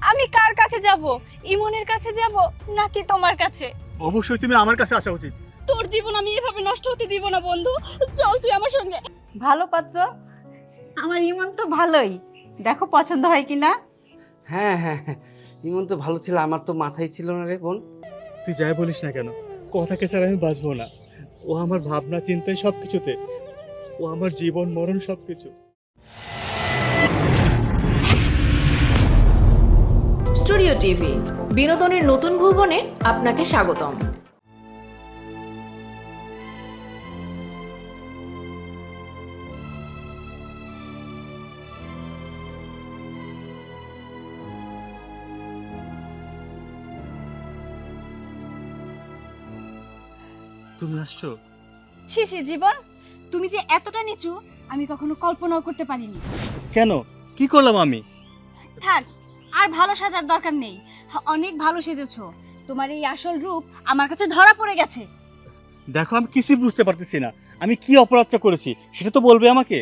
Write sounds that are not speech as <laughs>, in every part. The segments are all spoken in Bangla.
আমি কার কাছে যাব? ইমনের কাছে যাব নাকি তোমার কাছে? অবশ্যই তুমি আমার কাছে আসা উচিত। তোর জীবন আমি এভাবে নষ্ট হতে দিব না বন্ধু। চল তুই আমার সঙ্গে। ভালো পাত্র? আমার ইমন তো ভালোই। দেখো পছন্দ হয় কিনা? হ্যাঁ হ্যাঁ হ্যাঁ। ইমন তো ভালো ছিল আমার তো মাথায় ছিল না রে বোন। তুই যাই বলিস না কেন কথাকে ছাড়া আমি বাঁচবো না। ও আমার ভাবনা চিন্তায় সব কিছুতে ও আমার জীবন মরণ সব কিছু স্টুডিও টিভি বিনোদনের নতুন ভুবনে আপনাকে স্বাগতম। তুমি আসছো? ছি ছি জীবন তুমি যে এতটা নিচু আমি কখনো কল্পনাও করতে পারিনি। কেন? কি করলাম আমি? থাক আর ভালো সাজার দরকার নেই। অনেক ভালো সেজেছো। তোমার এই আসল রূপ আমার কাছে ধরা পড়ে গেছে। দেখো আমি কিছুই বুঝতে পারতেছি না। আমি কি অপরাধটা করেছি সেটা তো বলবে আমাকে।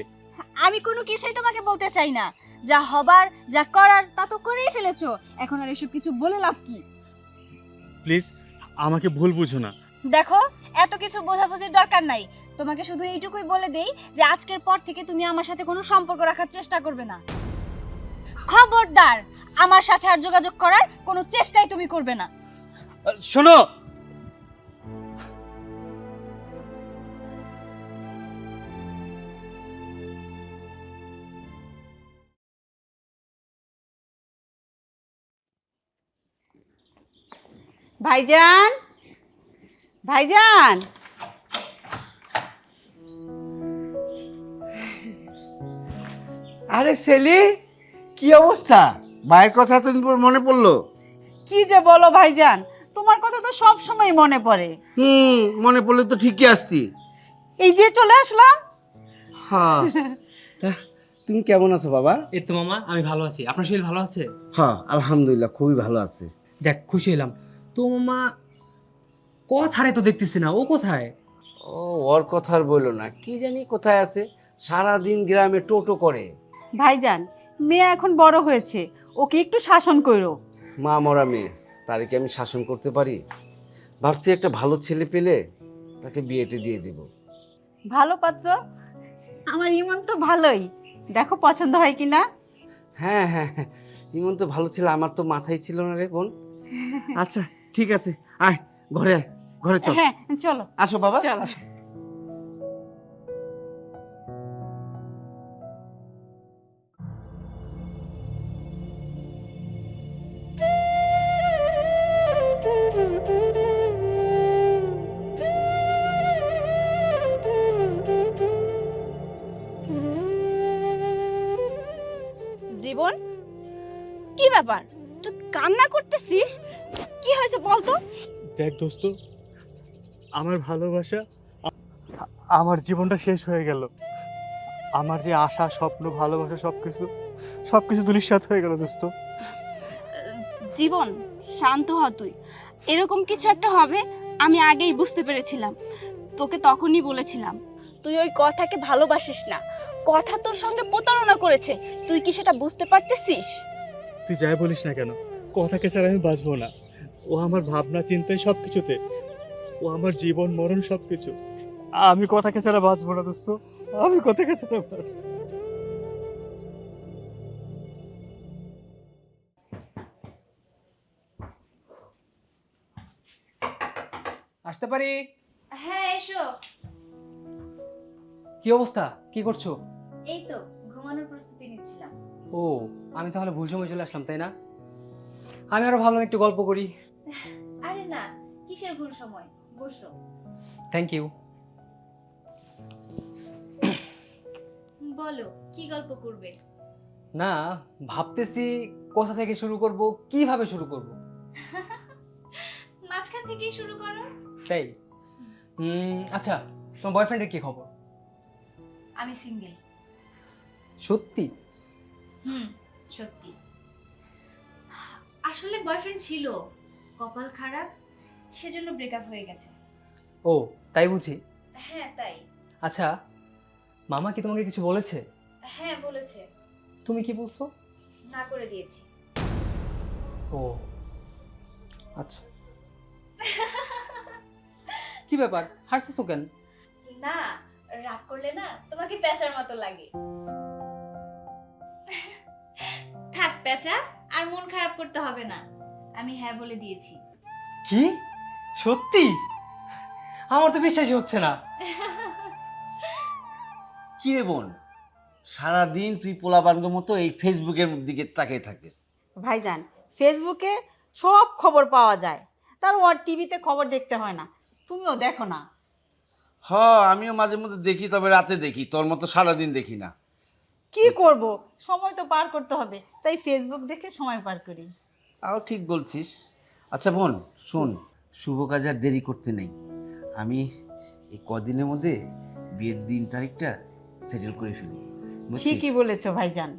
আমি কোনো কিছুই তোমাকে বলতে চাই না। যা হবার যা করার তা তো করেই ফেলেছো। এখন আর এসব কিছু বলে লাভ কি? প্লিজ আমাকে ভুল বুঝো না। দেখো এত কিছু বোঝাবুঝির দরকার নাই। তোমাকে শুধু এইটুকুই বলে দেই যে আজকের পর থেকে তুমি আমার সাথে কোনো সম্পর্ক রাখার চেষ্টা করবে না। খবরদার আমার সাথে আর যোগাযোগ করার কোনো চেষ্টাই তুমি করবে না। শোনো। ভাইজান ভাইজান। আরে সেলি কি অবস্থা? মায়ের কথা তো মনে পড়ল? কি যে বলো ভাইজান তোমার কথা তো সব সময় মনে পড়ে। হুম মনে পড়লে তো ঠিকই আসছি এই যে চলে আসলাম। হ্যাঁ। তা, তুমি কেমন আছো বাবা? এই তো মামা আমি ভালো আছি। আপনার শরীর ভালো আছে? হ্যাঁ আলহামদুলিল্লাহ খুবই ভালো আছে। যাক খুশি হলাম। তো মামা কথারে তো দেখতেছি না ও কোথায়? ও ওর কথা আর বলল না। কি জানি কোথায় আছে? সারাদিন গ্রামে টোটো করে। ভাইজান মেয়ে এখন বড় হয়েছে ওকে একটু শাসন করো। মা মরা মেয়ে তারে কি আমি শাসন করতে পারি? ভাবছি একটা ভালো ছেলে পেলে তাকে বিয়েটে দিয়ে দেব। ভালো পাত্র? আমার ইমন তো ভালোই। দেখো পছন্দ হয় কিনা? হ্যাঁ হ্যাঁ হ্যাঁ ইমন তো ভালো ছিল আমার তো মাথায় ছিল না রে বোন। <laughs> আচ্ছা ঠিক আছে আয় ঘরে আয় ঘরে চল। হ্যাঁ চলো। আসো বাবা চলো। আসো। জীবন কি ব্যাপার? তুই কান্না করতেছিস? কি হয়েছে বলতো? দেখ দোস্ত আমার ভালোবাসা আমার জীবনটা শেষ হয়ে গেল। আমার যে আশা স্বপ্ন ভালোবাসা সব কিছু সব কিছু দুলিশ্বাত হয়ে গেল দোস্ত। জীবন শান্ত হ তুই। এরকম কিছু একটা হবে আমি আগেই বুঝতে পেরেছিলাম। তোকে তখনই বলেছিলাম তুই ওই কথাকে ভালোবাসিস না। কথা তোর সঙ্গে প্রতারণা করেছে। তুই কি সেটা বুঝতে পারতেছিস? তুই যাই বলিস না কেন কথাকে ছাড়া আমি বাঁচবো না। ও আমার ভাবনা চিন্তায় সব কিছুতে ও আমার জীবন মরণ সব কিছু আমি কথাকে ছাড়া বাঁচবো না দোস্ত। আমি কথাকে ছাড়া বাঁচবো আসতে পারি? হ্যাঁ এসো। কি অবস্থা? কি করছ? এই তো ঘুমানোর প্রস্তুতি নিচ্ছিলাম। ও আমি তাহলে ভুল সময় চলে আসলাম তাই না? আমি আরও ভাবলাম একটু গল্প করি। আরে না কিসের ভুল সময়? বসো। থ্যাংক ইউ বলো কি গল্প করবে? না ভাবতেছি কোথা থেকে শুরু করব কীভাবে শুরু করব? মাঝখান থেকেই শুরু করো। তাই? আচ্ছা তোমার বয়ফ্রেন্ডের কি খবর? আমি সিঙ্গেল সত্যি? হুম সত্যি। আসলে বয়ফ্রেন্ড ছিল কপাল খারাপ সেজন্য ব্রেকআপ হয়ে গেছে। ও তাই বুঝি? হ্যাঁ তাই। আচ্ছা মামা কি তোমাকে কিছু বলেছে? হ্যাঁ বলেছে। তুমি কি বলছো? না করে দিয়েছি। ও আচ্ছা। কি ব্যাপার? হাসতেছো কেন? না রাগ করলে না তোমাকে পেঁচার মতো লাগে। থাক পেঁচা আর মন খারাপ করতে হবে না। আমি হ্যাঁ বলে দিয়েছি। কি? সত্যি? আমার তো বিশ্বাসই হচ্ছে না। <laughs> কি রে বোন? সারাদিন তুই পোলা পোলাপানগের মতো এই ফেসবুকের দিকে তাকিয়ে থাকিস। ভাইজান ফেসবুকে সব খবর পাওয়া যায়। তার ওর টিভিতে খবর দেখতে হয় না। তুমিও দেখো না। হ আমিও মাঝে মধ্যে দেখি তবে রাতে দেখি। তোর মতো সারাদিন দেখি না। কি করব? সময় তো পার করতে হবে। তাই ফেসবুক দেখে সময় পার করি। তাও ঠিক বলছিস। আচ্ছা বোন শোন শুভ কাজ আর দেরি করতে নেই। আমি এই কদিনের মধ্যে বিয়ের দিন তারিখটা সেটেল করে ফেলি? ঠিকই বলেছ ভাইজান।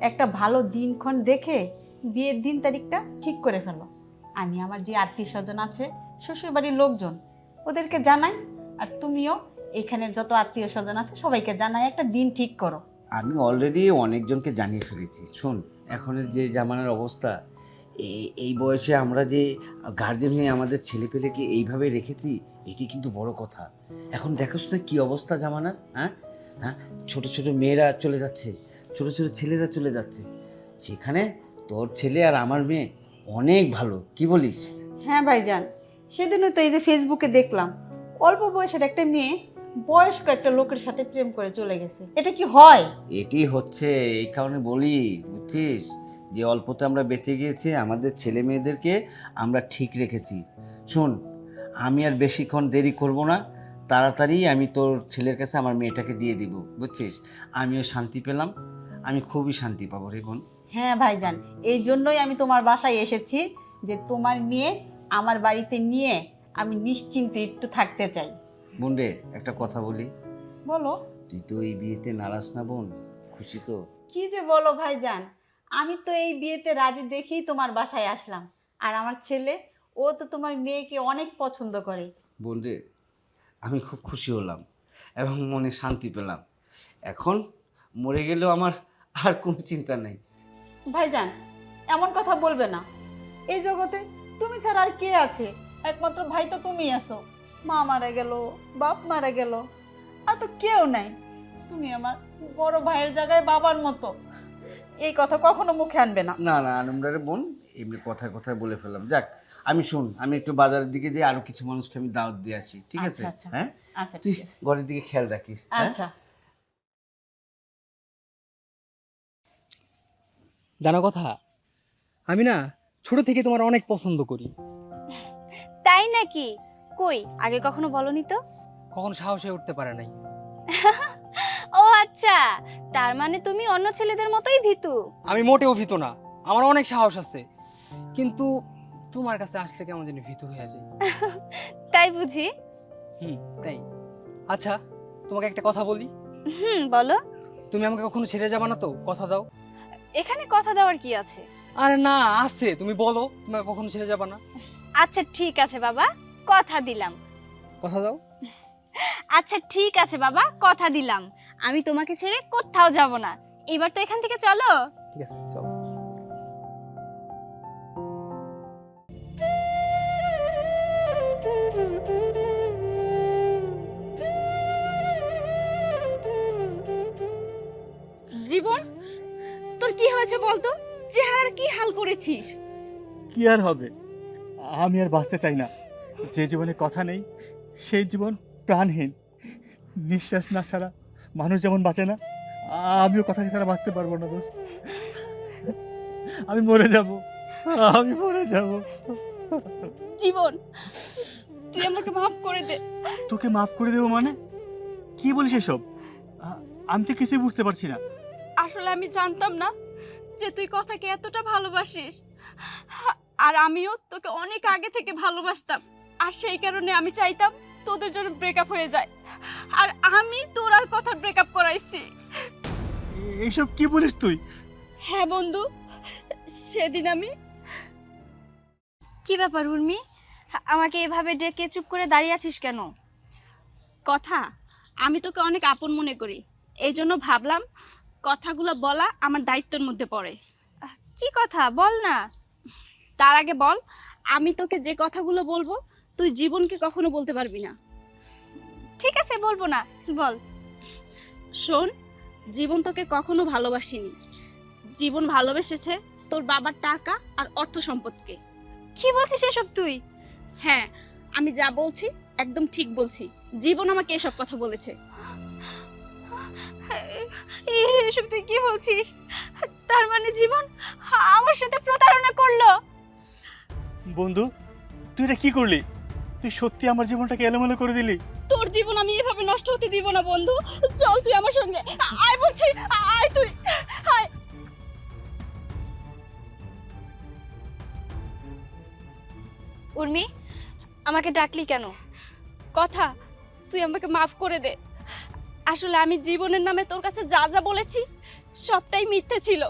একটা ভালো দিনক্ষণ দেখে বিয়ের দিন তারিখটা ঠিক করে ফেলো। আমি আমার যে আত্মীয় স্বজন আছে শ্বশুরবাড়ির লোকজন ওদেরকে জানাই। আর তুমিও এখানের যত আত্মীয় স্বজন আছে সবাইকে জানাই একটা দিন ঠিক করো। আমি অলরেডি অনেকজনকে জানিয়ে ফেলেছি। শোন, এখনের যে জামানার অবস্থা এই- বয়সে আমরা যে গার্জেন হয়ে আমাদের ছেলেপেলেকে এইভাবে রেখেছি, এটি কিন্তু বড় কথা। এখন দেখোস না কি অবস্থা জামানার হ্যাঁ? হ্যাঁ? ছোট ছোট মেয়েরা চলে যাচ্ছে, ছোট ছোট ছেলেরা চলে যাচ্ছে। সেখানে তোর ছেলে আর আমার মেয়ে অনেক ভালো, কি বলিস? হ্যাঁ ভাইজান, সেদিনও তো এই যে ফেসবুকে দেখলাম, অল্প বয়সের একটা মেয়ে বয়স্ক একটা লোকের সাথে প্রেম করে চলে গেছে। এটা কি হয়? এটি হচ্ছে এই কারণে বলি বুঝছিস? যে অল্পতে আমরা বেঁচে গিয়েছি আমাদের ছেলে মেয়েদেরকে আমরা ঠিক রেখেছি। শোন আমি আর বেশিক্ষণ দেরি করব না তাড়াতাড়ি আমি তোর ছেলের কাছে আমার মেয়েটাকে দিয়ে দিব বুঝছিস? আমিও শান্তি পেলাম আমি খুবই শান্তি পাবো রে বোন। হ্যাঁ ভাইজান এই জন্যই আমি তোমার বাসায় এসেছি যে তোমার মেয়ে আমার বাড়িতে নিয়ে আমি নিশ্চিন্তে একটু থাকতে চাই। বোন রে একটা কথা বলি। বলো। তুই তো এই বিয়েতে নারাজ না বোন? খুশি তো? কি যে বলো ভাইজান আমি তো এই বিয়েতে রাজি দেখেই তোমার বাসায় আসলাম। আর আমার ছেলে ও তো তোমার মেয়েকে অনেক পছন্দ করে। বোন রে আমি খুব খুশি হলাম এবং মনে শান্তি পেলাম। এখন মরে গেলেও আমার আর কোনো চিন্তা নেই। ভাইজান এমন কথা বলবে না। এই জগতে তুমি ছাড়া আর কে আছে? একমাত্র ভাই তো তুমি আছো। মা মারা গেল বাপ মারা গেল আর তো কেউ নাই। তুমি আমার বড় ভাইয়ের জায়গায় বাবার মতো। এই কথা কখনো মুখে আনবে না। না না আনন্দারে বোন এমনি কথায় কথায় বলে ফেললাম। যাক আমি শুন আমি একটু বাজারের দিকে যাই আরও কিছু মানুষকে আমি দাওয়াত দিয়ে আসি ঠিক আছে? আচ্ছা, আচ্ছা। হ্যাঁ? আচ্ছা তুই ঠিক আছে। ঘরের দিকে খেয়াল রাখিস হ্যাঁ? আচ্ছা। জানো কথা আমি না ছোট থেকে তোমার অনেক পছন্দ করি। তাই নাকি? কই? আগে কখনো বলনি তো? কখন সাহস উঠতে পারে নাই। <laughs> ও আচ্ছা তার মানে তুমি অন্য ছেলেদের মতোই ভীতু। আমি মোটেও ভীত না আমার অনেক সাহস আছে কিন্তু তোমার কাছে আসলে কেমন জানি ভীত হয়ে যায় <laughs> তাই বুঝি? হুম তাই। আচ্ছা তোমাকে একটা কথা বলি? হুম বলো। তুমি আমাকে কখনো ছেড়ে যাবে না তো? কথা দাও। এখানে কথা দেওয়ার কি আছে? আরে না আছে তুমি বলো তুমি কখনো ছেড়ে যাবে না। আচ্ছা ঠিক আছে বাবা। কথা দিলাম। কথা দাও। আচ্ছা ঠিক আছে বাবা কথা দিলাম। আমি তোমাকে ছেড়ে কোথাও যাব না। এবার তো এখান থেকে চলো। ঠিক আছে চলো। জীবন তোর কি হয়েছে বলতো? চেহারার কি হাল করেছিস? কি আর হবে? আমি আর বাঁচতে চাই না। যে জীবনে কথা নেই সেই জীবন প্রাণহীন। নিঃশ্বাস না ছাড়া মানুষ যেমন বাঁচে না আমিও কথা ছাড়া বাঁচতে পারব না দোস্ত। আমি মরে যাব আমি মরে যাব। জীবন তুই আমাকে মাফ করে দে। তোকে মাফ করে দেবো মানে? কি বলিস এসব? আমি তো কিছুই বুঝতে পারছি না। আসলে আমি জানতাম না যে তুই কথাকে এতটা ভালোবাসিস। আর আমিও তোকে অনেক আগে থেকে ভালোবাসতাম। আর সেই কারণে আমি চাইতাম তোদের জন্য ব্রেকআপ হয়ে যায়। আর আমি তোর আর কথা ব্রেকআপ করাইছি। এইসব কি বলিস তুই? হ্যাঁ বন্ধু সেদিন আমি কি ব্যাপার উর্মি? আমাকে এভাবে ডেকে চুপ করে দাঁড়িয়ে আছিস কেন? কথা আমি তোকে অনেক আপন মনে করি। এই জন্য ভাবলাম কথাগুলো বলা আমার দায়িত্বের মধ্যে পড়ে। কি কথা? বল না। তার আগে বল আমি তোকে যে কথাগুলো বলব তুই জীবনকে কখনো বলতে পারবি না। ঠিক আছে বলব না। বল। শোন জীবন তোকে কখনো ভালোবাসিনি। জীবন ভালোবেসেছে তোর বাবার টাকা আর অর্থ সম্পদকে। কি বলছিস এসব তুই? হ্যাঁ আমি যা বলছি একদম ঠিক বলছি। জীবন আমাকে এসব কথা বলেছে। এসব তুই কি বলছিস? তার মানে জীবন আমার সাথে প্রতারণা করল? বন্ধু তুই এটা কি করলি? তুই সত্যি আমার জীবনটাকে এলোমেলো করে দিলি? তোর জীবন আমি এভাবে নষ্ট হতে দিব না, বন্ধু। চল তুই আমার সঙ্গে। আয় বলছি, আয় তুই। আয়। উর্মি, আমাকে ডাকলি কেন? কথা, তুই আমাকে মাফ করে দে। আসলে আমি জীবনের নামে তোর কাছে যা যা বলেছি, সবটাই মিথ্যে ছিল।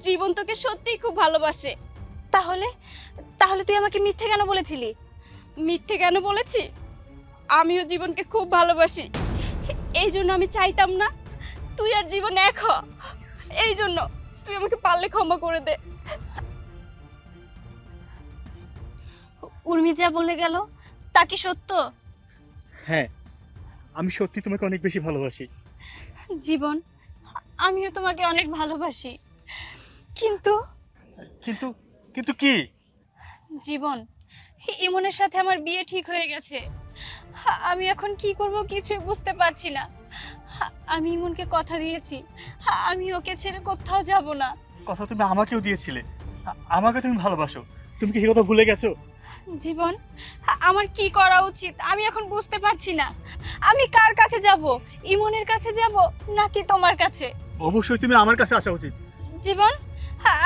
জীবন তোকে সত্যিই খুব ভালোবাসে। তাহলে তাহলে তুই আমাকে মিথ্যে কেন বলেছিলি? মিথ্যে কেন বলেছি? আমিও জীবনকে খুব ভালোবাসি। এই জন্য আমি চাইতাম না তুই আর জীবন এক হ। এই জন্য তুই আমাকে পারলে ক্ষমা করে দে। উর্মি যা বলে গেল তা কি সত্য? হ্যাঁ আমি সত্যি তোমাকে অনেক বেশি ভালোবাসি। জীবন আমিও তোমাকে অনেক ভালোবাসি। কিন্তু কিন্তু কিন্তু কি? জীবন ইমনের সাথে আমার বিয়ে ঠিক হয়ে গেছে। আমি এখন কি করব কিছুই বুঝতে পারছি না। আমি ইমনকে কথা দিয়েছি। আমি ওকে ছেড়ে কোথাও যাব না। কথা তুমি আমাকেও দিয়েছিলে। আমাকে তুমি ভালোবাসো। তুমি কি সে কথা ভুলে গেছো? জীবন আমার কি করা উচিত? আমি এখন বুঝতে পারছি না। আমি কার কাছে যাব? ইমনের কাছে যাব নাকি তোমার কাছে? অবশ্যই তুমি আমার কাছে আসা উচিত। জীবন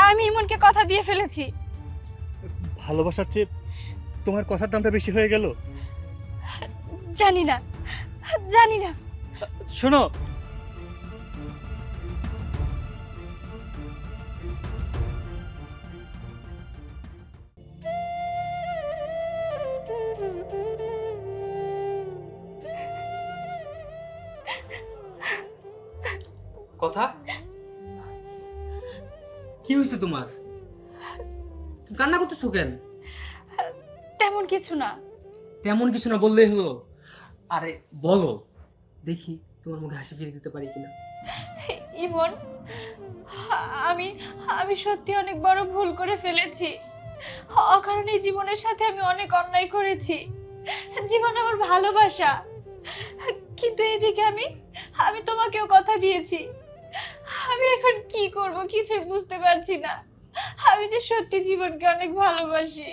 আমি ইমনকে কথা দিয়ে ফেলেছি। ভালোবাসার চেয়ে তোমার কথার দামটা বেশি হয়ে গেল? জানি না জানি না। শোনো। কথা? কি হয়েছে তোমার? তুমি কান্না করতেছো কেন? তেমন কিছু না। তেমন কিছু না বললেই হলো। আরে বলো দেখি তোমার মুখে হাসি ফিরে দিতে পারি কিনা। ইমন আমি আমি সত্যি অনেক বড় ভুল করে ফেলেছি। অকারণে জীবনের সাথে আমি অনেক অন্যায় করেছি। জীবন আমার ভালোবাসা। কিন্তু এদিকে আমি আমি তোমাকেও কথা দিয়েছি। আমি এখন কি করব কিছুই বুঝতে পারছি না। আমি যে সত্যি জীবনকে অনেক ভালোবাসি।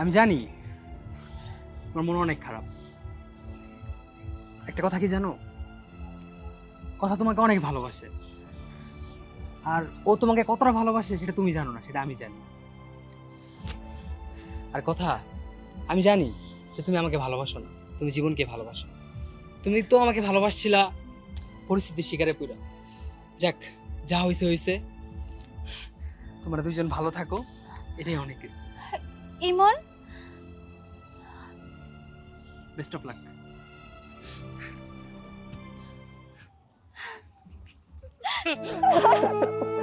আমি জানি তোমার মন অনেক খারাপ। একটা কথা কি জানো? কথা তোমাকে অনেক ভালোবাসে। আর ও তোমাকে কতটা ভালোবাসে সেটা তুমি জানো না, সেটা আমি জানি। আর কথা, আমি জানি যে তুমি আমাকে ভালোবাসো না, তুমি জীবনকে ভালোবাসো। তুমি তো আমাকে ভালোবাসছিলা পরিস্থিতির শিকারে পুরো যাক, যা হয়েছে হয়েছে তোমরা দুজন ভালো থাকো, এটাই অনেক কিছু। Imon best of luck. Ha <laughs>